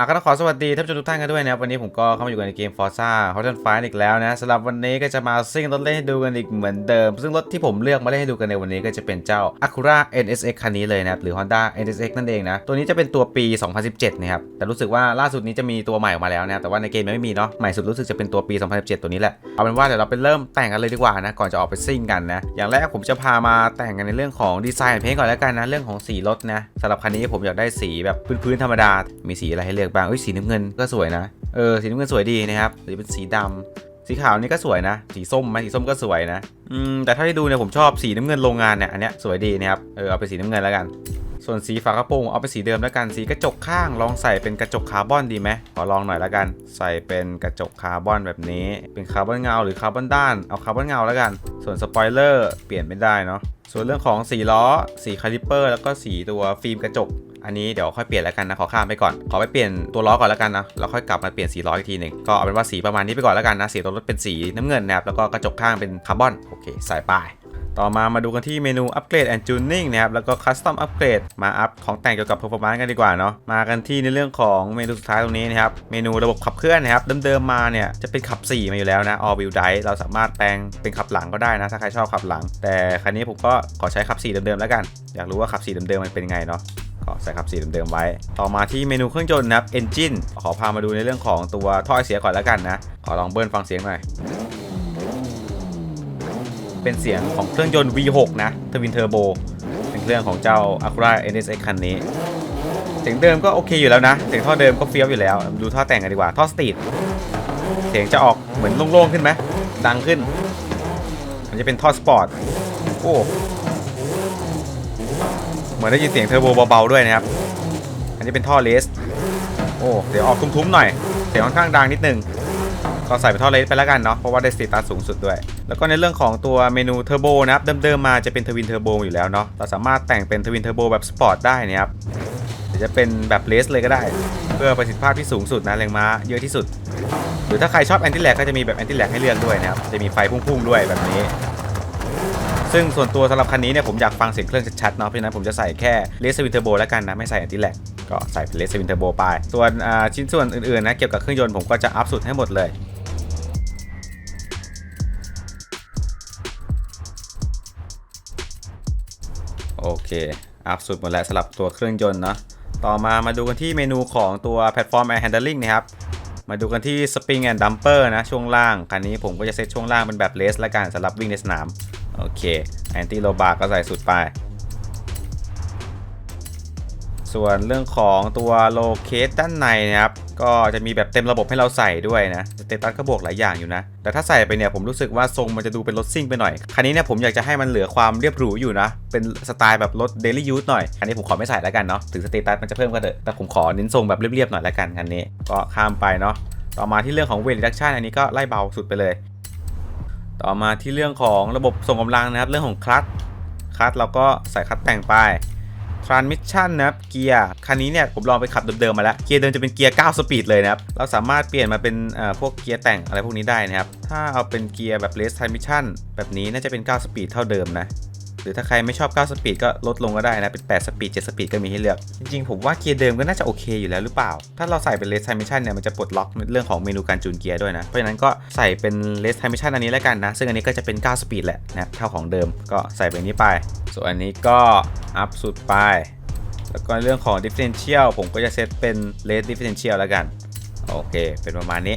อะก็ต้องขอสวัสดีท่านผู้ชมทุกท่านกันด้วยนะครับวันนี้ผมก็เข้ามาอยู่กันในเกม Forza Horizon 5อีกแล้วนะสำหรับวันนี้ก็จะมาซิ่งรถเล่นให้ดูกันอีกเหมือนเดิม ซึ่งรถที่ผมเลือกมาเล่นให้ดูกันในวันนี้ก็จะเป็นเจ้า Acura NSX คันนี้เลยนะครับหรือ Honda NSX นั่นเองนะ ตัวนี้จะเป็นตัวปี 2017 นะครับ แต่รู้สึกว่าล่าสุดนี้จะมีตัวใหม่ออกมาแล้วนะแต่ว่าในเกมยังไม่มีเนาะใหม่สุดรู้สึกจะเป็นตัวปี 2017 ตัวนี้แหละเอาเป็นว่าเดี๋ยวเราไปเริ่มแต่งกันเลยดีกว่านะก่อนจะออกไปซิ่งกันนะอย่างแรกผมจะพามาแต่งกันในเรื่องของดีไซน์เพลงก่อนแล้วกันนะเรื่องของสีรถนะสำหรับคันนี้ผมอยากได้สีแบบพื้นๆธรรมดามีสีอะไรให้เลือกบางเอ้ยสีน้ำเงินก็สวยนะ เออสีน้ำเงินสวยดีนะครับหรือเป็นสีดำสีขาวนี่ก็สวยนะ สีส้มไหมสีส้มก็สวยนะ อืมแต่ถ้าที่ดูเนี่ยผมชอบสีน้ำเงินโรงงานเนี่ยอันเนี้ยสวยดีนะครับ เออเอาไปสีน้ำเงินแล้วกัน ส่วนสีฝากระโปรงเอาไปสีเดิมแล้วกันสีกระจกข้างลองใส่เป็นกระจกคาร์บอนดีไหมขอลองหน่อยแล้วกัน ใส่เป็นกระจกคาร์บอนแบบนี้ เป็นคาร์บอนเงาหรือคาร์บอนด้านเอาคาร์บอนเงาแล้วกัน ส่วนสปอยเลอร์เปลี่ยนไม่ได้เนาะส่วนเรื่องของสีล้อสีคาลิปเปอร์แล้วก็สีตัวฟิล์มกระจกอันนี้เดี๋ยวค่อยเปลี่ยนแล้วกันนะขอข้ามไปก่อน ขอไปเปลี่ยนตัวล้อก่อนแล้วกันนะแล้วค่อยกลับมาเปลี่ยนสีล้ออีกทีหนึ่งก็เอาเป็นว่าสีประมาณนี้ไปก่อนแล้วกันนะสีตัวรถเป็นสีน้ำเงินนะครับแล้วก็กระจกข้างเป็นคาร์บอนโอเคใส่ไป ต่อมามาดูกันที่เมนูอัปเกรดแอนด์จูนิ่งนะครับ แล้วก็คัสตอมอัปเกรดมาอัพของแต่งเกี่ยวกับ performance กันดีกว่าเนาะ มากันที่ในเรื่องของเมนูสุดท้ายตรงนี้นะครับ เมนูระบบขับเคลื่อนนะครับ เดิมๆมาเนี่ยจะเป็นขับ 4 มาอยู่แล้วนะ all wheel drive เราสามารถแปลงเป็นขับหลังก็ได้นะ ถ้าใครชอบขับหลัง แต่คันนี้ผมก็ขอใช้ขับ 4 เดิมๆแล้วกัน อยากรู้ว่าขับ 4 เดิมๆมันเป็นไงเนาะ็ใส่ขับสีเดิมๆไว้ ต่อมาที่เมนูเครื่องยนต์นะครับ Engine ขอพามาดูในเรื่องของตัวท่อไอเสียก่อนแล้วกันนะ ขอลองเบิ้ลฟังเสียงหน่อย เป็นเสียงของเครื่องยนต์ V6 นะทวินเทอร์โบเป็นเครื่องของเจ้า Acura NSX คันนี้ เสียงเดิมก็โอเคอยู่แล้วนะ เสียงท่อเดิมก็เฟี้ยวอยู่แล้ว ดูท่อแต่งกันดีกว่า ท่อสตรีทเสียงจะออกเหมือนโล่งๆขึ้นไหมดังขึ้น มันจะเป็นท่อสปอร์ต โอ้เหมือนได้ยินเสียงเทอร์โบเบาๆด้วยนะครับ อันนี้เป็นท่อเลส โอ้ เดี๋ยวออกทุ้มๆหน่อย เสียงค่อนข้างดังนิดนึง ก็ใส่เป็นท่อเลสไปแล้วกันเนาะเพราะว่าได้สเตตัสสูงสุดด้วย แล้วก็ในเรื่องของตัวเมนูเทอร์โบนะครับเดิมๆมาจะเป็นทวินเทอร์โบอยู่แล้วเนาะเราสามารถแต่งเป็นทวินเทอร์โบแบบสปอร์ตได้นะครับหรือจะเป็นแบบเลสเลยก็ได้ เพื่อประสิทธิภาพที่สูงสุดนะแรงม้าเยอะที่สุด หรือถ้าใครชอบแอนติแลกก็จะมีแบบแอนติแลกให้เลือกด้วยนะครับจะมีไฟพุ่งๆด้วยแบบนี้ซึ่งส่วนตัวสำหรับคันนี้เนี่ยผมอยากฟังเสียงเครื่องชัดๆเนาะเพราะฉะนั้นผมจะใส่แค่เลสวินเทอร์โบแล้วกันนะ ไม่ใส่แอนติแลกก็ใส่เป็นเลสวินเทอร์โบไป ส่วนชิ้นส่วนอื่นๆนะเกี่ยวกับเครื่องยนต์ผมก็จะอัพสุดให้หมดเลย โอเค อัพสุดหมดแล้วสำหรับตัวเครื่องยนต์เนาะต่อมามาดูกันที่เมนูของตัวแพลตฟอร์ม Air Handling นะครับ มาดูกันที่ Spring and Dumper นะ ช่วงล่าง คันนี้ผมก็จะเซตช่วงล่างเป็นแบบเลสละกันสำหรับวิ่งในสนาม โอเคแอนตี้โลบาก็ใส่สุดไป ส่วนเรื่องของตัวโลเคสด้านในนะครับ ก็จะมีแบบเต็มระบบให้เราใส่ด้วยนะสเตตัสก็บวกหลายอย่างอยู่นะ แต่ถ้าใส่ไปเนี่ยผมรู้สึกว่าทรงมันจะดูเป็นรถซิ่งไปหน่อย คันนี้เนี่ยผมอยากจะให้มันเหลือความเรียบหรูอยู่นะ เป็นสไตล์แบบรถเดลี่ยูสหน่อย คันนี้ผมขอไม่ใส่แล้วกันเนาะ ถึงสเตตัสมันจะเพิ่มก็เถอะ แต่ผมขอเน้นทรงแบบเรียบๆหน่อยแล้วกันคันนี้ ก็ข้ามไปเนาะ ต่อมาที่เรื่องของเวท reduction อันนี้ก็ไล่เบาสุดไปเลย ต่อมาที่เรื่องของระบบส่งกำลังนะครับ เรื่องของคลัตคลัตเราก็ใส่คลัตแต่งไป transmission นะครับเกียร์คันนี้เนี่ยผมลองไปขับเดิมๆมาแล้วเกียร์เดิมจะเป็นเกียร์9สปีดเลยนะครับเราสามารถเปลี่ยนมาเป็นเอ่อพวกเกียร์แต่งอะไรพวกนี้ได้นะครับถ้าเอาเป็นเกียร์แบบ race transmission แบบนี้น่าจะเป็น 9 สปีดเท่าเดิมนะ รือถ้าใครไม่ชอบ 9 สปีดก็ลดลงก็ได้นะ เป็น 8 สปีด 7 สปีดก็มีให้เลือก จริงๆ ผมว่าเกียร์เดิมก็น่าจะโอเคอยู่แล้วหรือเปล่า ถ้าเราใส่เป็น race transmission เนี่ยมันจะปลดล็อกเรื่องของเมนูการจูนเกียร์ด้วยนะ เพราะฉะนั้นก็ใส่เป็น race transmission อันนี้แล้วกันนะ ซึ่งอันนี้ก็จะเป็น 9 สปีดแหละนะเท่าของเดิมก็ใส่แบบนี้ไป ส่วนอันนี้ก็อัพสุดไป แล้วก็เรื่องของ differential ผมก็จะเซตเป็น rate differential แล้วกัน โอเค เป็นประมาณนี้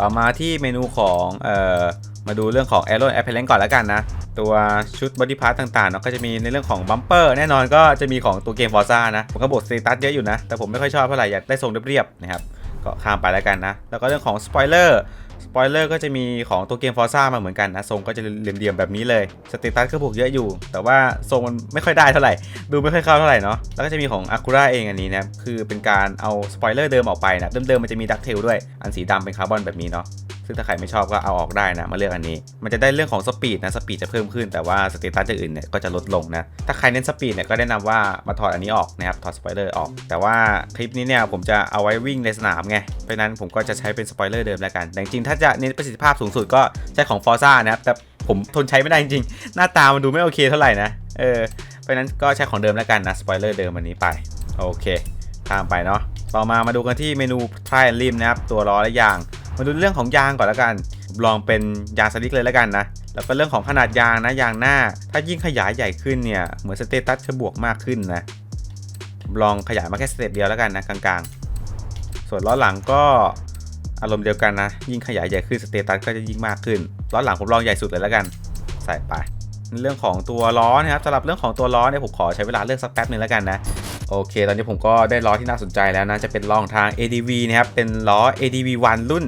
ต่อมาที่เมนูของเอ่อ มาดูเรื่องของ Aero Apparel ก่อนแล้วกันนะ ตัวชุด body part ต่างๆเนาะก็จะมีในเรื่องของ bumper แน่นอนก็จะมีของตัวเกม Forza นะ ผมก็บวก status เยอะอยู่นะ แต่ผมไม่ค่อยชอบเท่าไหร่อยากได้ทรงเรียบๆนะครับก็ข้ามไปแล้วกันนะ แล้วก็เรื่องของ spoiler สปอยเลอร์ก็จะมีของตัวเกม Forza มาเหมือนกันนะ ทรงก็จะเหลี่ยมๆแบบนี้เลย สเตตัสก็บวกเยอะอยู่ แต่ว่าทรงมันไม่ค่อยได้เท่าไหร่ ดูไม่ค่อยเข้าเท่าไหร่เนาะ แล้วก็จะมีของ Acura เองอันนี้นะ คือเป็นการเอาสปอยเลอร์เดิมออกไปนะ เดิมๆมันจะมีดักเทลด้วย อันสีดำเป็นคาร์บอนแบบนี้เนาะ ซึ่งถ้าใครไม่ชอบก็เอาออกได้นะ มาเลือกอันนี้ มันจะได้เรื่องของสปีดนะ สปีดจะเพิ่มขึ้น แต่ว่าสเตตัสอื่นเนี่ยก็จะลดลงนะ ถ้าใครเน้นสปีดเนี่ยก็แนะนำว่ามาถอดอันนี้ออกนะครับ ถอดสปอยเลอร์ออก แต่ว่าคลิปนี้เนี่ยผมจะเอาไว้วิ่งในสนามไง เพราะนั้นผมก็จะใช้เป็นสปอยเลอร์เดิมแล้วกัน แต่จริงถ้าจะเน้นประสิทธิภาพสูงสุดก็ใช้ของ Forza นะครับแต่ผมทนใช้ไม่ได้จริงๆหน้าตามันดูไม่โอเคเท่าไหร่นะเออเพราะนั้นก็ใช้ของเดิมแล้วกันนะสปอยเลอร์เดิมอันนี้ไปโอเคข้ามไปเนาะต่อมามาดูกันที่เมนูทรายริมนะครับ ตัวล้อและยาง มาดูเรื่องของยางก่อนแล้วกันลองเป็นยางสลิกเลยแล้วกันนะ แล้วก็เรื่องของขนาดยางนะยางหน้า ถ้ายิ่งขยายใหญ่ขึ้นเนี่ยเหมือนสเตตัสจะบวกมากขึ้นนะลองขยายมาแค่สเต็ปเดียวแล้วกันนะกลางๆ ส่วนล้อหลังก็อารมณ์เดียวกันนะ ยิ่งขยายใหญ่ขึ้นสเตตัสก็จะยิ่งมากขึ้นล้อหลังผมลองใหญ่สุดเลยแล้วกัน ใส่ไปเรื่องของตัวล้อนะครับสำหรับเรื่องของตัวล้อเนี่ยผมขอใช้เวลาเลือกสักแป๊บหนึงแล้วกันนะ โอเค ตอนนี้ผมก็ได้ล้อที่น่าสนใจแล้วนะ จะเป็นล้อของทาง ADV นะครับ เป็นล้อ ADV 1 รุ่น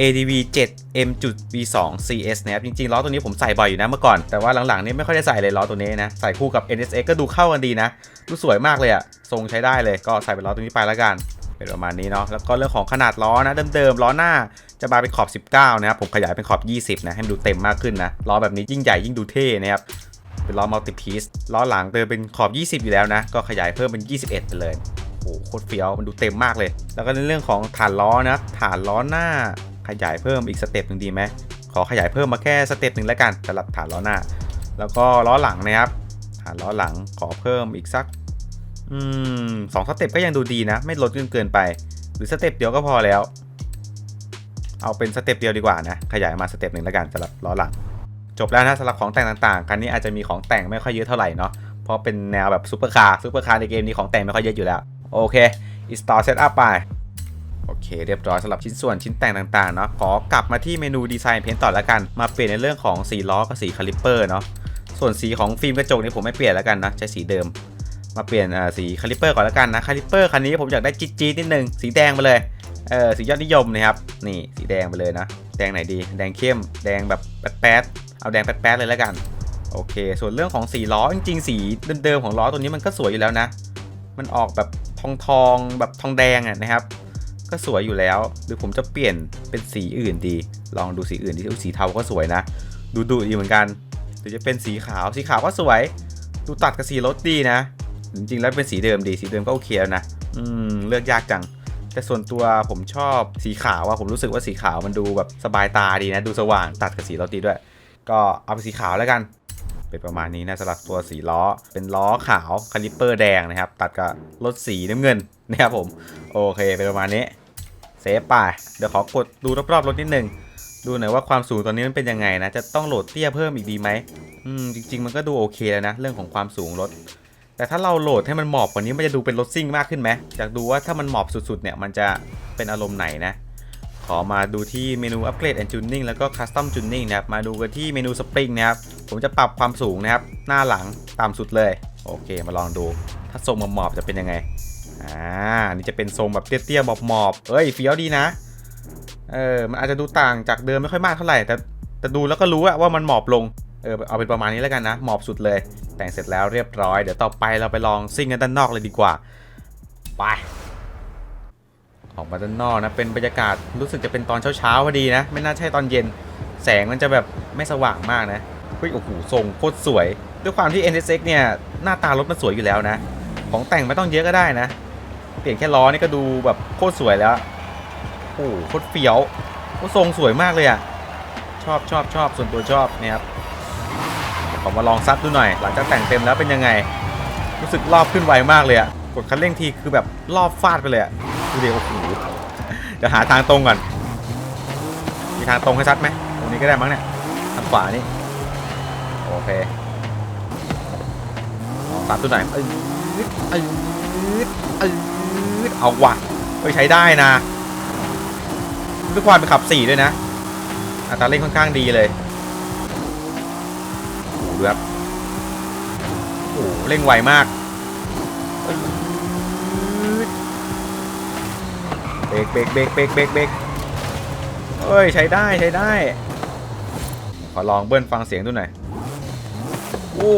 ADV 7 M.V2 CS นะครับ จริงๆ ล้อตัวนี้ผมใส่บ่อยอยู่นะเมื่อก่อน แต่ว่าหลังๆ นี้ไม่ค่อยได้ใส่เลยล้อตัวนี้นะ ใส่คู่กับ NSX ก็ดูเข้ากันดีนะ ดูสวยมากเลยอะทรงใช้ได้เลย ก็ใส่เป็นล้อตัวนี้ไปแล้วกัน เป็นประมาณนี้เนาะ แล้วก็เรื่องของขนาดล้อนะเดิมๆ ล้อหน้าจะมาเป็นขอบ 19 นะครับ ผมขยายเป็นขอบ 20 นะ ให้มันดูเต็มมากขึ้นนะ ล้อแบบนี้ยิ่งใหญ่ยิ่งดูเท่นะครับ เป็นล้อมัลติพีซล้อหลังเดิมเป็นขอบ 20 อยู่แล้วนะ ก็ขยายเพิ่มเป็น 21 ไปเลยโอ้โหโคตรเฟี้ยวมันดูเต็มมากเลย แล้วก็ในเรื่องของฐานล้อนะฐานล้อหน้าขยายเพิ่มอีกสเต็ปหนึ่งดีไหมขอขยายเพิ่มมาแค่สเต็ปหนึ่งแล้วกันสำหรับฐานล้อหน้า แล้วก็ล้อหลังนะครับฐานล้อหลังขอเพิ่มอีกสักอืมสองสเต็ปก็ยังดูดีนะ ไม่ลดจนเกินไป หรือสเต็ปเดียวก็พอแล้ว เอาเป็นสเต็ปเดียวดีกว่านะ ขยายมาสเต็ปหนึ่งแล้วกันสำหรับล้อหลัง จบแล้วนะสำหรับของแต่งต่างๆคันนี้อาจจะมีของแต่งไม่ค่อยเยอะเท่าไหร่เนาะเพราะเป็นแนวแบบซูเปอร์คาร์ซูเปอร์คาร์ในเกมนี้ของแต่งไม่ค่อยเยอะอยู่แล้ว โอเค install setup ไปโอเคเรียบร้อยสำหรับชิ้นส่วนชิ้นแต่งต่างๆเนาะขอกลับมาที่เมนูดีไซน์เพนต์ต่อแล้วกัน มาเปลี่ยนในเรื่องของสีล้อกับสีคาลิปเปอร์เนาะส่วนสีของฟิล์มกระจกนี่ผมไม่เปลี่ยนแล้วกันนะใช้สีเดิม มาเปลี่ยนอ่าสีคาลิปเปอร์ก่อนแล้วกันนะคาลิปเปอร์คันนี้ผมอยากได้จี๊ดๆนิดนึงสีแดงไปเลยเออสียอดนิยมนะครับนี่สีแดงไปเลยนะ แดงไหนดี แดงเข้มแดงแบบแป๊ด เอาแดงแป๊ดๆเลยแล้วกัน โอเค ส่วนเรื่องของสีล้อจริงๆสีเดิมๆของล้อตัวนี้มันก็สวยอยู่แล้วนะ มันออกแบบทองทองแบบทองแดงอะนะครับ ก็สวยอยู่แล้ว หรือผมจะเปลี่ยนเป็นสีอื่นดี ลองดูสีอื่นดิอุ๊ยสีเทาก็สวยนะ ดูดุดีเหมือนกันหรือจะเป็นสีขาวสีขาวก็สวย ดูตัดกับสีรถดีนะจริงๆแล้วเป็นสีเดิมดีสีเดิมก็โอเคแล้วนะอืมเลือกยากจัง แต่ส่วนตัวผมชอบสีขาวอะผมรู้สึกว่าสีขาวมันดูแบบสบายตาดีนะ ดูสว่างตัดกับสีรถดีด้วย ก็เอาเป็นสีขาวแล้วกัน เป็นประมาณนี้นะสำหรับตัวสีล้อ เป็นล้อขาวคาลิปเปอร์แดงนะครับ ตัดกับรถสีน้ำเงินนะครับผม โอเค เป็นประมาณนี้ เซฟไปเดี๋ยวขอกดดูรอบๆรถนิดนึง ดูหน่อยว่าความสูงตอนนี้มันเป็นยังไงนะ จะต้องโหลดเตี้ยเพิ่มอีกดีไหมอืม จริง ๆ มันก็ดูโอเคแล้วนะ เรื่องของความสูงรถแต่ถ้าเราโหลดให้มันหมอบกว่านี้มันจะดูเป็นรถซิ่งมากขึ้นไหมอยากดูว่าถ้ามันหมอบสุดๆเนี่ยมันจะเป็นอารมณ์ไหนนะ ขอมาดูที่เมนู Upgrade and Tuning แล้วก็ Custom Tuning นะครับ มาดูกันที่เมนู Spring นะครับ ผมจะปรับความสูงนะครับ หน้าหลังต่ำสุดเลย โอเค มาลองดู ถ้าทรงหมอบๆจะเป็นยังไง อ่า นี่จะเป็นทรงแบบเตี้ยๆหมอบๆเอ้ยเฟี้ยวดีนะ เออ มันอาจจะดูต่างจากเดิมไม่ค่อยมากเท่าไหร่ แต่แต่ดูแล้วก็รู้ว่ามันหมอบลง เออ เอาเป็นประมาณนี้แล้วกันนะ หมอบสุดเลย แต่งเสร็จแล้วเรียบร้อย เดี๋ยวต่อไปเราไปลองซิ่งกันด้านนอกเลยดีกว่า ไป ออกมาด้านนอกนะ เป็นบรรยากาศรู้สึกจะเป็นตอนเช้าๆพอดีนะ ไม่น่าใช่ตอนเย็น แสงมันจะแบบไม่สว่างมากนะเฮ้ยโอ้โหทรงโคตรสวย ด้วยความที่ NSX เนี่ย หน้าตารถมันสวยอยู่แล้วนะ ของแต่งไม่ต้องเยอะก็ได้นะ เปลี่ยนแค่ล้อนี่ก็ดูแบบโคตรสวยแล้ว โอ้โหโคตรเฟี้ยวโอ้ทรงสวยมากเลยอะชอบชอบชอบส่วนตัวชอบนี่ยครับขอมาลองซัดดูหน่อย หลังจากแต่งเต็มแล้วเป็นยังไง รู้สึกรอบขึ้นไวมากเลยอะกดคันเร่งทีคือแบบรอบฟาดไปเลยอะ ดูดิโอ้โหเดี๋ยวหาทางตรงก่อน มีทางตรงให้ซัดไหมตรงนี้ก็ได้มั้งเนี่ย ทางขวานี่ โอเคลองซัดดูหน่อยเอ้ยเอ้ยเอ้ยเอาว่ะไปใช้ได้นะด้วยความเป็นขับสี่ด้วยนะ อัตราเร่งค่อนข้างดีเลยโอ้โหดูครับโอ้โหเร่งไวมากเบ รกเบรกเบรกเบรกเบรกเบรกเอ้ยใช้ได้ใช้ได้ ขอลองเบิ้ลฟังเสียงดูหน่อย โอ้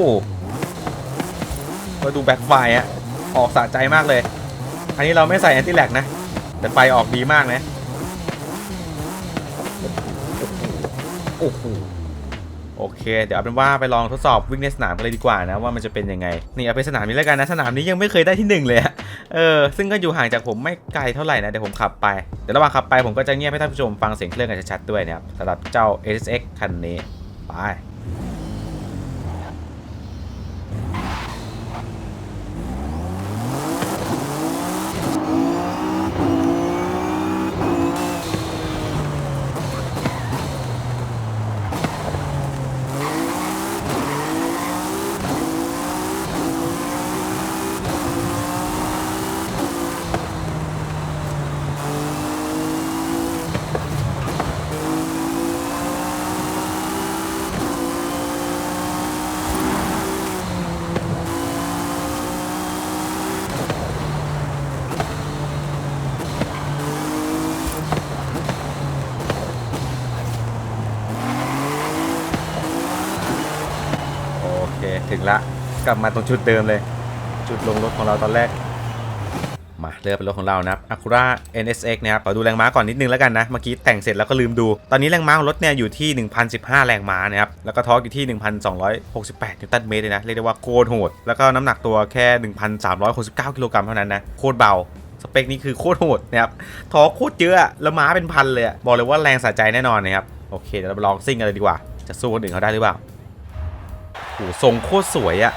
มาดูแบ็คไฟอะออกสะใจมากเลย อันนี้เราไม่ใส่แอนติแลกนะ แต่ไฟออกดีมากนะ โอ้โหโอเค เดี๋ยวเอาเป็นว่าไปลองทดสอบวิ่งในสนามกันเลยดีกว่านะว่ามันจะเป็นยังไง นี่เอาไปสนามนี้แล้วกันนะ สนามนี้ยังไม่เคยได้ที่หนึ่งเลยอะ เออ ซึ่งก็อยู่ห่างจากผมไม่ไกลเท่าไหร่นะ เดี๋ยวผมขับไป เดี๋ยวระหว่างขับไปผมก็จะเงียบให้ท่านผู้ชมฟังเสียงเครื่องกันชัดๆด้วยนะครับสำหรับเจ้า SX คันนี้ ไป ละ กลับมาตรงจุดเดิมเลย จุดลงรถของเราตอนแรก มาเลือกเป็นรถของเรานะครับ Acura NSX นะครับขอดูแรงม้าก่อนนิดนึงแล้วกันนะ เมื่อกี้แต่งเสร็จแล้วก็ลืมดู ตอนนี้แรงม้าของรถเนี่ยอยู่ที่ 1,015 แรงม้านะครับ แล้วก็ทอร์กอยู่ที่ 1,268 นิวตันเมตรเลยนะ เรียกได้ว่าโคตรโหด แล้วก็น้ำหนักตัวแค่ 1,369กิโลกรัมเท่านั้นนะ โคตรเบาสเปคนี้คือโคตรโหดนะครับทอร์โคตรเยอะแล้วม้าเป็นพันเลยบอกเลยว่าแรงสะใจแน่นอนนะครับ โอเคเดี๋ยวเราไปลองซิ่งกันเลยดีกว่า จะสู้คนอื่นเขาได้หรือเปล่า โหทรงโคตรสวยอะ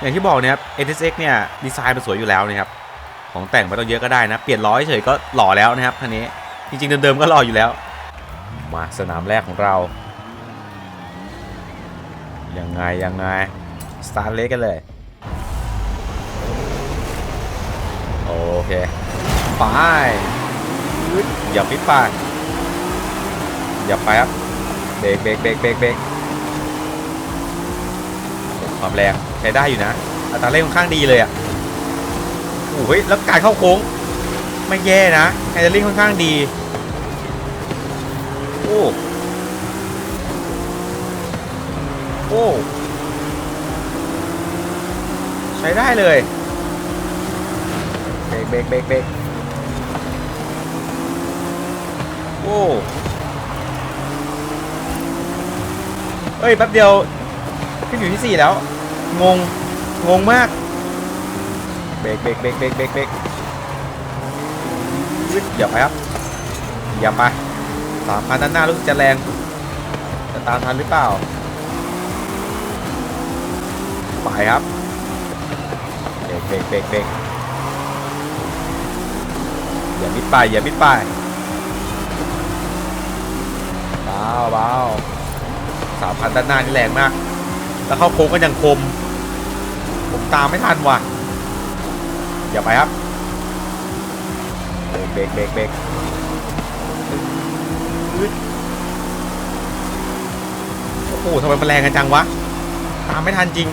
อย่างที่บอกเนะครับ NSX เนี่ยดีไซน์มันสวยอยู่แล้วนะครับของแต่งไม่ต้องเยอะก็ได้นะ เปลี่ยนล้อเฉยๆก็หล่อแล้วนะครับคันนี้จริงๆเดิมๆก็หล่ออยู่แล้ว มาสนามแรกของเรายังไงยังไงสตาร์ทเล็กกันเลยโอเคไปอึ๊ดอย่าปิดไปอย่าไปครับเบรกเบรกเบรกเบรกเบรก ความแรงใช้ได้อยู่นะอัตราเร่งค่อนข้างดีเลยอะโอ้ยแล้วการเข้าโค้ง ไม่แย่นะไฮเดอร์ลิงค่อนข้างดีโอ้โอ้ใช้ได้เลยเบรกเบรกเบรกเบรกโอ้เอ้ยแป๊บเดียวขึ้นอยู่ที่ 4 แล้ว งง งงมาก เบรกเบรกเบรกเบรกเบรกเบรกอุ๊ยอย่าไปครับ อย่าไปสามพันด้านหน้ารู้สึกจะแรง จะตามทันหรือเปล่า ไปครับ เบรกเบรกเบรกเบรกอย่ามิดไป อย่ามิดไปเบาเบาสามพันด้านหน้านี่แรงมาก แล้วเข้าโค้งก็ยังคม ผมตามไม่ทันว่ะอย่าไปครับเบรกเบรกเบรกโอ้โหทำไมมันแรงกันจังวะ ตามไม่ทันจริง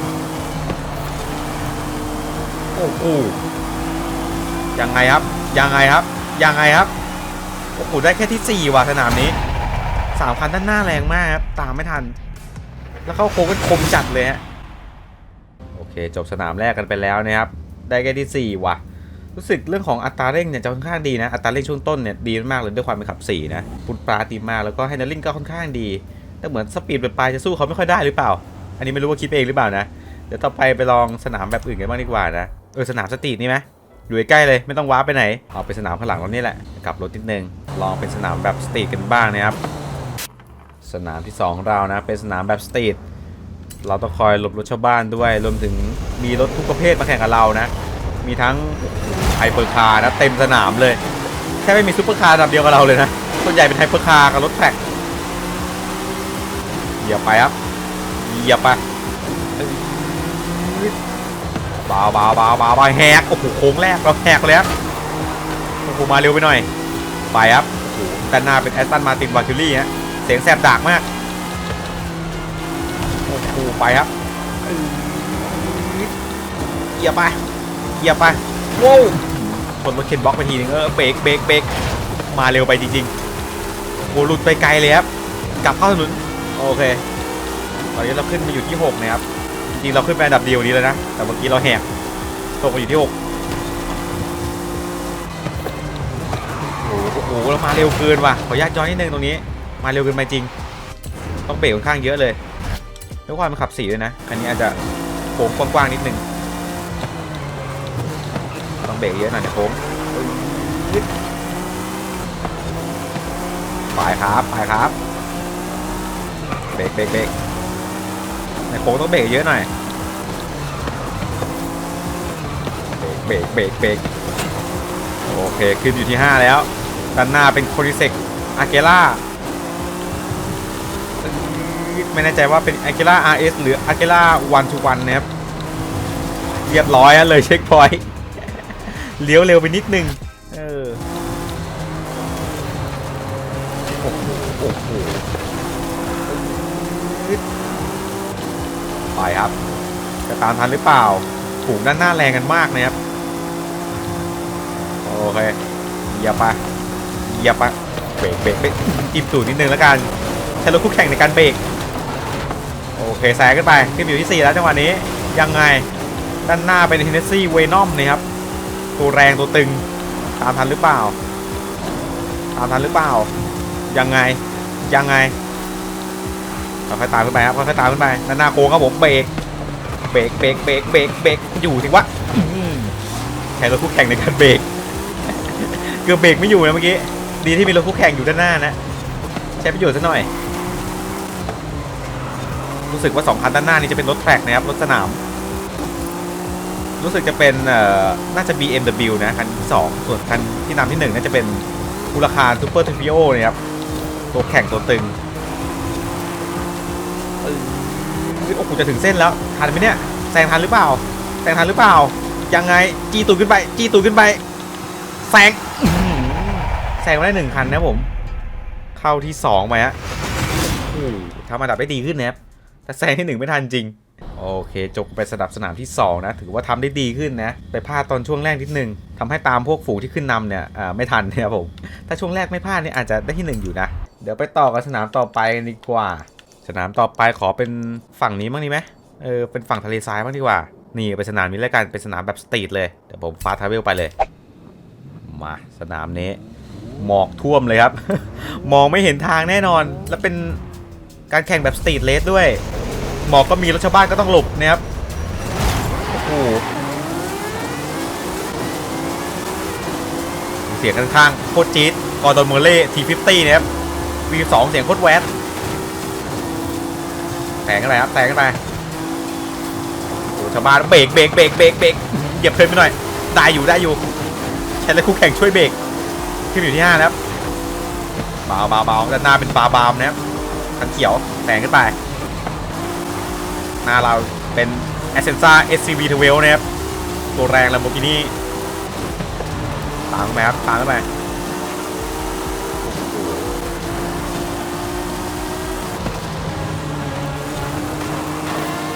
โอ้โหยังไงครับ ยังไงครับ ยังไงครับ โอ้โห ได้แค่ที่4ว่ะสนามนี้สามคันด้านหน้าแรงมากครับ ตามไม่ทัน แล้วเข้าโค้งก็คมจัดเลยฮะ เคจบสนามแรกกันไปแล้วนะครับ ได้แค่ที่ 4 ว่ะ รู้สึกเรื่องของอัตราเร่งเนี่ยจะค่อนข้างดีนะ อัตราเร่งช่วงต้นเนี่ยดีมากเลยด้วยความเป็นขับ 4 นะฟุตปลาดีมากแล้วก็ไฮนดลิ่งก็ค่อนข้างดี แต่เหมือนสปีดปลายจะสู้เขาไม่ค่อยได้หรือเปล่า อันนี้ไม่รู้ว่าคิดเองหรือเปล่านะ เดี๋ยวต่อไปไปลองสนามแบบอื่นกันบ้างดีกว่านะ เออสนามสตรีทนี่ไหมอยู่ใกล้เลยไม่ต้องว้าไปไหน เอาไปสนามข้างหลังเรานี่แหละกลับรถนิดนึง ลองเป็นสนามแบบสตรีทกันบ้างนะครับ สนามที่สองของเรานะเป็นสนามแบบสตรีท เราต้องคอยหลบรถชาวบ้านด้วย รวมถึงมีรถทุกประเภทมาแข่งกับเรานะ มีทั้งไฮเปอร์คาร์นะเต็มสนามเลย แค่ไม่มีซูเปอร์คาร์ลำเดียวกับเราเลยนะ ส่วนใหญ่เป็นไฮเปอร์คาร์กับรถแท็กเหยียบไปครับเหยียบไปเบาเบาเบาเบาเบาแหกโอ้โหโค้งแรกเราแหกเลยโอ้โหมาเร็วไปหน่อย ไปครับโอ้โหด้านหน้าเป็นแอสตันมาตินวาคิลี่ฮะเสียงแสบดากมาก โอ้โหไปครับเหยียบไปเหยียบไปโว้วชนรถเข็นบล็อกไปทีนึงเออเบรกเบรกเบรกมาเร็วไปจริงๆโอ้หลุดไปไกลเลยครับกลับเข้าถนนโอเคตอนนี้เราขึ้นมาอยู่ที่6นะครับจริงๆเราขึ้นไปอันดับเดียวนี้แล้วนะแต่เมื่อกี้เราแหกตกมาอยู่ที่6โอ้โหโอ้โหเรามาเร็วเกินว่ะขออนุญาตย้อนนิดนึงตรงนี้ มาเร็วเกินไปจริง ต้องเบรกค่อนข้างเยอะเลย ด้วยความมันขับสีด้วยนะ อันนี้อาจจะโค้งกว้างๆนิดนึง ต้องเบรกเยอะหน่อยโค้งปึ๊ดไปครับไปครับ เบรกเบรกเบรกในโค้งต้องเบรกเยอะหน่อย เบรกเบรกเบรกเบรกโอเค ขึ้นอยู่ที่ 5 แล้ว ด้านหน้าเป็นโคนิเซกอาเกล่า ไม่แน่ใจว่าเป็น a g เ i ล่า RS หรือ a g เ i ล่า1 to 1นะครับ เรียบร้อยเลยเช็คพอยต์เลี้ยวเร็วไปนิดนึง เออโอ้โหโอ้โหไปครับจะตามทันหรือเปล่าถูกด้านหน้าแรงกันมากนะครับ โอเคเหยียบไปเหยียบไปเบรกเบรกเบรกจิ้มตูดนิดนึงแล้วกัน ใช้รถคู่แข่งในการเบรก เคแซงขึ้นไปขึ้นอยู่ที่ 4 แล้วจังหวะนี้ยังไงด้านหน้าเป็นเฮนเนสซี่เวนอมนี่ครับตัวแรงตัวตึงตามทันหรือเปล่า ตามทันหรือเปล่า ยังไงยังไงค่อยๆตามขึ้นไปครับค่อยๆตามขึ้นไปด้านหน้าโค้งครับผมเบรกเบรกเบรกเบรกเบรกเบรกอยู่สิวะอื้อหือใช้รถคู่แข่งในการเบรกเกือบเบรกไม่อยู่นะเมื่อกี้ดีที่มีรถคู่แข่งอยู่ด้านหน้านะใช้ประโยชน์ซะหน่อย รู้สึกว่า2คันด้านหน้านี้จะเป็นรถแทร็กนะครับรถสนาม รู้สึกจะเป็นน่าจะ BMW นะคันที่ 2 ส่วนคันที่นำที่ 1 น่าจะเป็นมูลค่าซูเปอร์ทูฟิโอเนี่ยครับตัวแข่งตัวตึงโอ้โหจะถึงเส้นแล้วทันไหมเนี่ยแซงทันหรือเปล่าแซงทันหรือเปล่ายังไงจีตูดขึ้นไปจีตูดขึ้นไปแซงแซงมาได้หนึ่งคันนะผม เข้าที่2ไปฮะทำอันดับได้ดีขึ้นนะครับ แต่แซงที่หนึ่งไม่ทันจริง โอเค จบไปสนับสนามที่ 2 นะ ถือว่าทำได้ดีขึ้นนะ ไปพลาดตอนช่วงแรกนิดนึงทำให้ตามพวกฝูงที่ขึ้นนำเนี่ยอ่าไม่ทันนะครับผม ถ้าช่วงแรกไม่พลาดเนี่ยอาจจะได้ที่ 1 อยู่นะ เดี๋ยวไปต่อกับสนามต่อไปดีกว่า สนามต่อไปขอเป็นฝั่งนี้บ้างดีไหมเออเป็นฝั่งทะเลทรายบ้างดีกว่า นี่เป็นสนามนี้แล้วกันเป็นสนามแบบสตรีทเลยเดี๋ยวผมฟาทาเวลไปเลย มาสนามนี้หมอกท่วมเลยครับ มองไม่เห็นทางแน่นอน แล้วเป็นการแข่งแบบสตรีทเลสด้วย หมอกก็มีรถชาวบ้านก็ต้องหลบนะครับโอ้โหเสียงข้างๆโคตรจี๊ดกอร์ดอนเมเล่ทีฟิฟตี้นะครับวีสองเสียงโคตรแวดแตงกันไปครับแตงกันไปโอ้ชาวบ้านเบรกเบรกเบรกเบรกเบรกเหยียบเพลินไปหน่อยได้อยู่ได้อยู่ใช้แล้วคู่แข่งช่วยเบรกขึ้นอยู่ที่ห้านะครับบาเบาเบาด้านหน้าเป็นบาบามนะครับคันเขียวแตงขึ้นไป หน้าเราเป็น a s c e n z a SCV 12นะครับ ตัวแรง Lamborghini ตามไปครับตามเข้าไป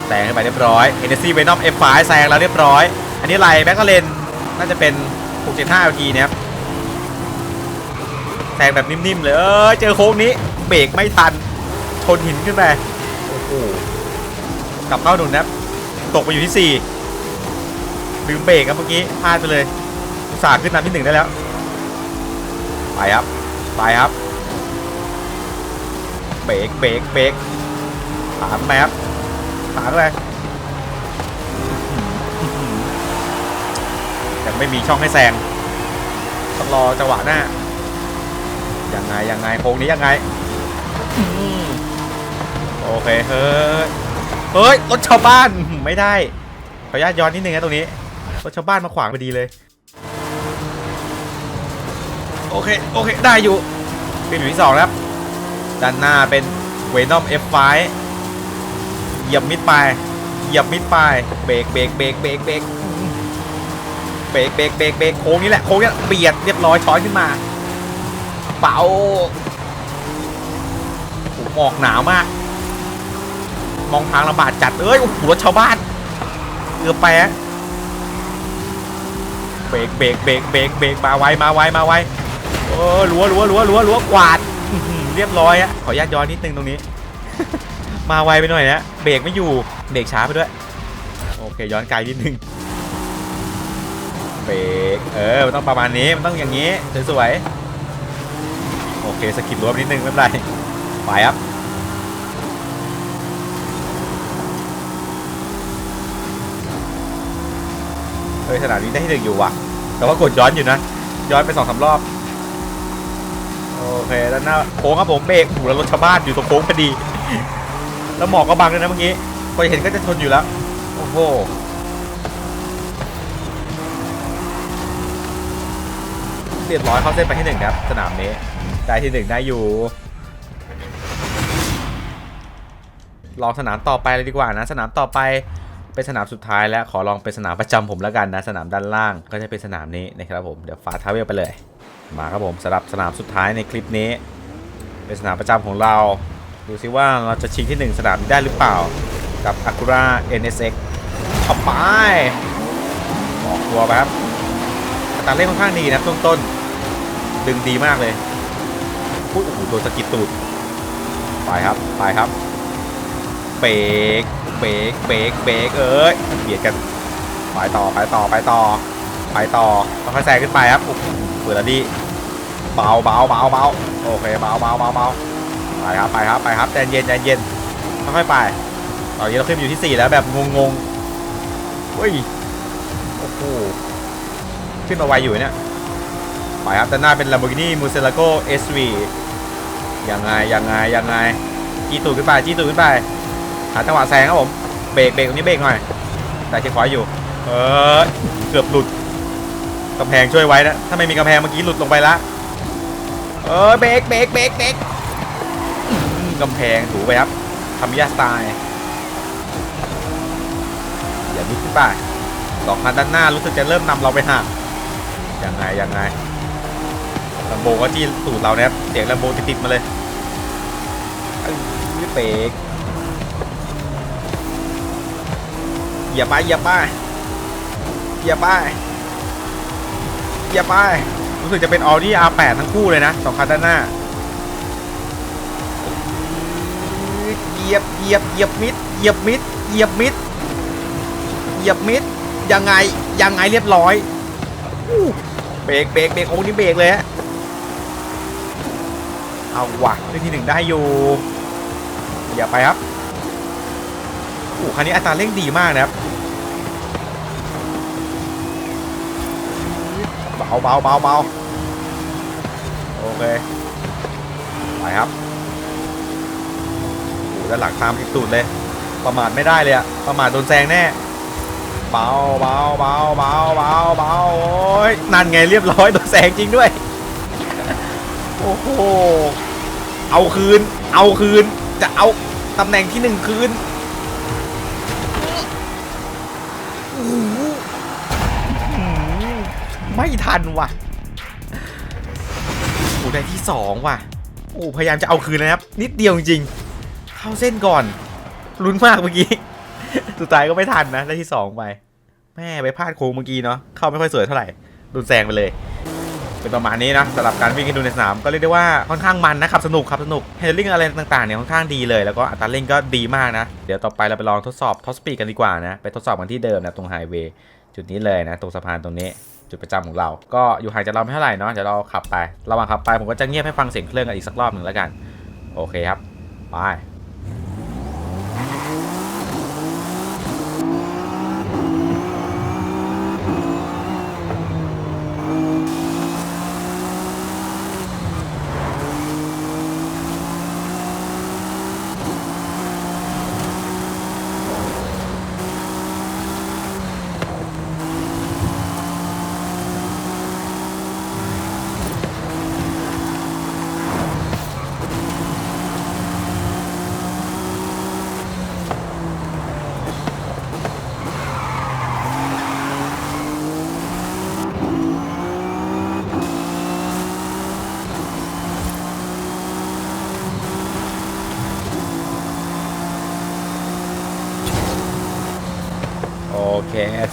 แซงขึ้นไปเรียบร้อย n s c Venom F5 แซงแล้วเรียบร้อย อันนี้ไรแบ็คเลนน่าจะเป็น 675 LT นะครับแซงแบบนิ่มๆเลยเออเจอโค้งนี้ เบรกไม่ทัน ชนหินขึ้นไปโอ้โห กลับเข้าหนุนนับตกไปอยู่ที่ 4 ลืมเบรกครับเมื่อกี้พลาดไปเลยอุตส่าห์ขึ้นนำที่ 1 ได้แล้ว ไปครับ ไปครับ เบรกเบรกเบรกตามแมครับตามไปยังไม่มีช่องให้แซงต้องรอจังหวะหน้า ยังไงยังไงโค้งนี้ยังไง โอเคเฮ้ย เฮ้ยรถชาวบ้านไม่ได้ขออนุญาตย้อนนิดนึงนะตรงนี้รถชาวบ้านมาขวางพอดีเลย โอเคโอเคได้อยู่เป็นอยู่ที่สองแล้วครับด้านหน้าเป็นเวนอม F5 เหยียบมิดไปเหยียบมิดไปเบรกเบรกเบรกเบรกเบรกเบรกเบรกเบรกเบรกโค้งนี้แหละโค้งนี้เบียดเรียบร้อยช้อนขึ้นมาเป่าโอ้โหหมอกหนาวมาก มองทางลำบากจัด เอ้ยโอ้โหรถชาวบ้านเกือบไปะเบรกเบรกเบรกเบรกเบรกมาไวมาไวมาไวโอ้รั้วรั้วรั้วรั้วรั้วกวาดเรียบร้อยฮะขออนุญาตย้อนนิดนึงตรงนี้ มาไวไปหน่อยนะเบรกไม่อยู่เบรกช้าไปด้วย โอเคย้อนไกลนิดนึงเบรกเออมันต้องประมาณนี้มันต้องอย่างนี้สวยๆโอเคสกิดรั้วนิดนึงไม่เป็นไรไปครับ เฮ้ยสนามนี้ได้ที่หนึ่งอยู่ว่ะ แต่ว่ากดย้อนอยู่นะ ย้อนไปสองสามรอบ โอเคแล้วหน้าโค้งครับผมเบรกโอ้โหแล้วรถชาวบ้านอยู่ตรงโค้งพอดี แล้วหมอกก็บังด้วยนะเมื่อกี้พอเห็นก็จะชนอยู่แล้ว โอ้โหเรียบร้อยเข้าเส้นไปที่หนึ่งครับ สนามนี้ได้ที่หนึ่งได้อยู่ ลองสนามต่อไปเลยดีกว่านะ สนามต่อไป เป็นสนามสุดท้ายแล้วขอลองเป็นสนามประจำผมแล้วกันนะ สนามด้านล่างก็จะเป็นสนามนี้นะครับผมเดี๋ยวฟาทาเวลไปเลย มาครับผมสำหรับสนามสุดท้ายในคลิปนี้ เป็นสนามประจำของเรา ดูซิว่าเราจะชิงที่ 1 สนามนี้ได้หรือเปล่า กับ Acura NSX เอาไปออกตัวไปครับอัตาเร่งค่อนข้างดีนะต้นต้นดึงดีมากเลยพูดโอ้โหโดนสะกิดตูดไปครับไปครับเบรก เบรกเบรกเบรกเอ้ยเบียดกันไปต่อไปต่อไปต่อไปต่อค่อยๆแซงขึ้นไปครับโอ้โหเปิดแล้วดีเบาเบาเบาเบาโอเคเบาเบาเบาเบาไปครับไปครับไปครับใจเย็นใจเย็นค่อยๆไปตอนนี้เราขึ้นอยู่ที่สี่แล้วแบบงงๆเฮ้ยโอ้โหขึ้นมาไวอยู่เนี่ยไปครับด้านหน้าเป็น Lamborghini Murcielago SV ยังไงยังไงยังไงจี้ตูดขึ้นไปจี้ตูดขึ้นไป หาจังหวะแซงครับผมเบรกเบรกตรงนี้เบรกหน่อย แต่เช็คพอยต์อยู่ เออเกือบหลุดกำแพงช่วยไว้นะถ้าไม่มีกำแพงเมื่อกี้หลุดลงไปละเออเบรกเบรกเบรกเบรกกำแพงถูไปครับทำยาสไตล์อย่ามิดขึ้นไปสองคันด้านหน้ารู้สึกจะเริ่มนำเราไปห่างยังไงยังไงลำโบก็จี้ตูดเรานะครับเสียงลำโบติดๆมาเลยเอ้ยเบรก อย่าไปอย่าไปเหยียบไปเหยียบไปรู้สึกจะเป็น Audi R8 ทั้งคู่เลยนะสองคันด้านหน้าเหยียบเหยียบเหยียบมิดเหยียบมิดเหยียบมิดเหยียบมิดยังไงยังไงเรียบร้อยเบรกเบรกเบรกโอ้นี่เบรกเลยฮะเอาว่ะได้ที่หนึ่งได้อยู่เหยียบไปครับ โอ้คันนี้อัตราเร่งดีมากนะครับเบาเบาเบาเบาโอเคไปครับโอ้ด้านหลังตามอีกตูดเลย ประมาทไม่ได้เลยอะประมาทโดนแซงแน่เบาเบาเบาเบาเบาเบาโอ้ยนั่นไงเรียบร้อยโดนแซงจริงด้วยโอ้โหเอาคืน เอาคืนจะเอาตำแหน่งที่หนึ่งคืนโอ้โห ไม่ทันว่ะโอ้ได้ที่สองว่ะ โอ้พยายามจะเอาคืนนะครับ นิดเดียวจริงเข้าเส้นก่อนลุ้นมากเมื่อกี้ สุดท้ายก็ไม่ทันนะ ได้ที่สองไป แม่ไปพลาดโค้งเมื่อกี้เนาะเข้าไม่ค่อยสวยเท่าไหร่โดนแซงไปเลยเป็นประมาณนี้นะสำหรับการวิ่งให้ดูในสนามก็เรียกได้ว่าค่อนข้างมันนะครับสนุกครับสนุกเฮดลิ่งอะไรต่างๆเนี่ยค่อนข้างดีเลยแล้วก็อัตราเร่งก็ดีมากนะ เดี๋ยวต่อไปเราไปลองทดสอบท็อปสปีดกันดีกว่านะ ไปทดสอบกันที่เดิมนะตรงไฮเวย์จุดนี้เลยนะ ตรงสะพานตรงนี้ จุดประจำของเรา ก็อยู่ห่างจากเราไม่เท่าไหร่เนาะเดี๋ยวเราขับไประหว่างขับไปผมก็จะเงียบให้ฟังเสียงเครื่องกันอีกสักรอบหนึ่งแล้วกัน โอเคครับไป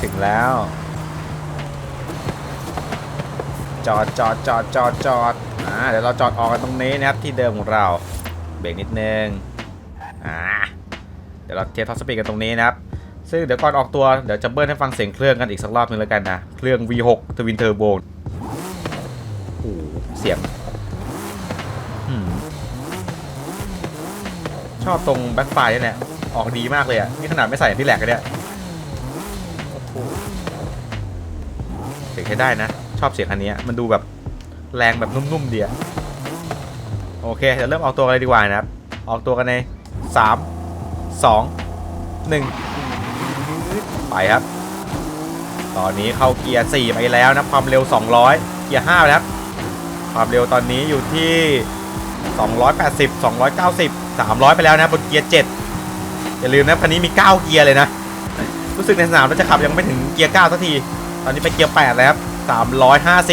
ถึงแล้ว จอดจอดจอดจอดจอดอ่าเดี๋ยวเราจอดออกกันตรงนี้นะครับที่เดิมของเราเบรกนิดนึงอ่าเดี๋ยวเราเทสท็อปสปีดกันตรงนี้นะครับ ซึ่งเดี๋ยวก่อนออกตัวเดี๋ยวจะเบิ้ลให้ฟังเสียงเครื่องกันอีกสักรอบนึงแล้วกันนะ เครื่อง V6 Twin Turbo โอ้เสียงชอบตรงแบ็คไฟนี่แหละออกดีมากเลยอะ นี่ขนาดไม่ใส่ที่แหลกกันเนี่ย เสียงใช้ได้นะ ชอบเสียงอันนี้มันดูแบบแรงแบบนุ่มๆดีอะโอเคเดี๋ยวเริ่มออกตัวกันเลยดีกว่านะครับ ออกตัวกันใน 3 2 1 ไปครับ ตอนนี้เข้าเกียร์ 4 ไปแล้วนะ ความเร็ว 200 เกียร์5แล้วครับ ความเร็วตอนนี้อยู่ที่ 280 290 300 ไปแล้วนะบนเกียร์ 7 อย่าลืมนะคันนี้มี 9 เกียร์เลยนะ รู้สึกในสนามเราจะขับยังไม่ถึงเกียร์9สักที ตอนนี้ไปเกียร์8แล้วครับ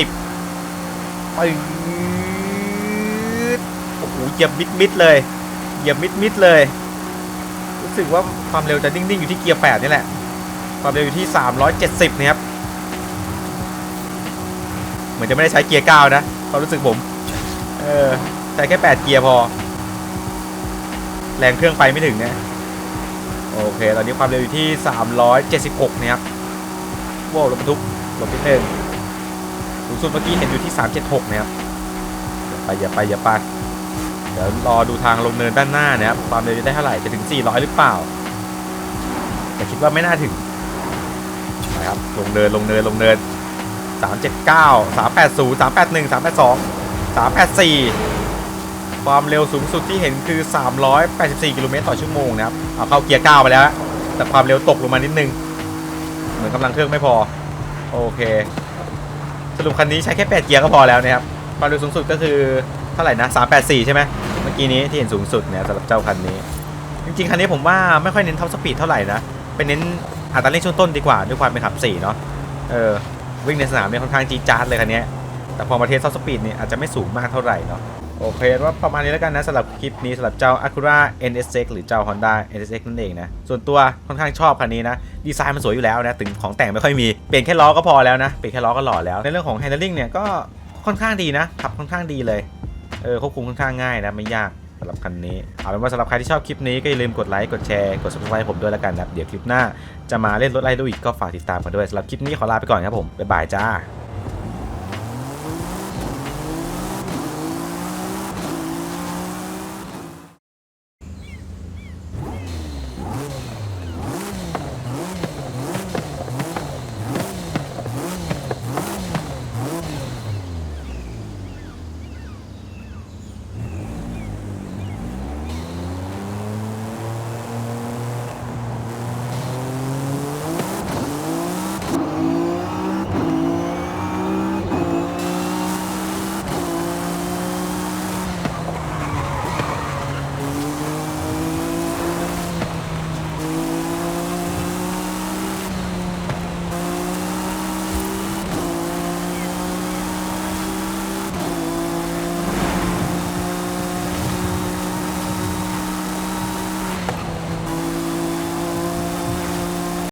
350ไปโอ้โหเหยียบมิดมิดเลยเหยียบมิดมิดเลย รู้สึกว่าความเร็วจะนิ่งๆอยู่ที่เกียร์8นี่แหละ ความเร็วอยู่ที่370นะครับเหมือนจะไม่ได้ใช้เกียร์9นะความรู้สึกผม เออใช้แค่8เกียร์พอ แรงเครื่องไปไม่ถึงเนะ โอเค ตอนนี้ความเร็วอยู่ที่ 376นะครับว้าวรถบรรทุกรถนิดนึงสูงสุดเมื่อกี้เห็นอยู่ที่ 376นะครับอย่าไปอย่าไปอย่าไปเดี๋ยวรอดูทางลงเนินด้านหน้านะครับความเร็วจะได้เท่าไหร่จะถึง 400 หรือเปล่า แต่คิดว่าไม่น่าถึงนะครับลงเนินลงเนินลงเนิน 379 380 381 382 384 ความเร็วสูงสุดที่เห็นคือ 384 กิโลเมตรต่อชั่วโมงนะครับเอาเข้าเกียร์9ไปแล้ว แต่ความเร็วตกลงมานิดนึง เหมือนกำลังเครื่องไม่พอ โอเค สรุปคันนี้ใช้แค่ 8 เกียร์ก็พอแล้วนะครับ ความเร็วสูงสุดก็คือเท่าไหร่นะ 384 ใช่ไหมเมื่อกี้นี้ที่เห็นสูงสุดเนี่ยสำหรับเจ้าคันนี้ จริงๆ คันนี้ผมว่าไม่ค่อยเน้นท็อปสปีดเท่าไหร่นะเป็นเน้นอัตราเร่งช่วงต้นดีกว่าด้วยความเป็นขับ4เนาะ เออวิ่งในสนามเนี่ยค่อนข้างจีดจาดเลยคันนี้แต่พอมาเทสท็อปสปีดเนี่ยอาจจะไม่สูงมากเท่าไหร่เนาะ โอเคว่าประมาณนี้แล้วกันนะสำหรับคลิปนี้สำหรับเจ้า Acura NSX หรือเจ้า Honda NSX นั่นเองนะ ส่วนตัวค่อนข้างชอบคันนี้นะ ดีไซน์มันสวยอยู่แล้วนะ ถึงของแต่งไม่ค่อยมี เปลี่ยนแค่ล้อก็พอแล้วนะ เปลี่ยนแค่ล้อก็หล่อแล้ว ในเรื่องของ handling เนี่ยก็ค่อนข้างดีนะ ขับค่อนข้างดีเลย เออควบคุมค่อนข้างง่ายนะไม่ยากสำหรับคันนี้ เอาเป็นว่าสำหรับใครที่ชอบคลิปนี้ก็อย่าลืมกดไลค์ กดแชร์ กด subscribe ผมด้วยแล้วกันนะ เดี๋ยวคลิปหน้าจะมาเล่นรถไล่ดูอีกก็ฝากติดตามกันด้วยสำหรับคลิปนี้ขอลาไปก่อนครับผม บ๊ายบายจ้า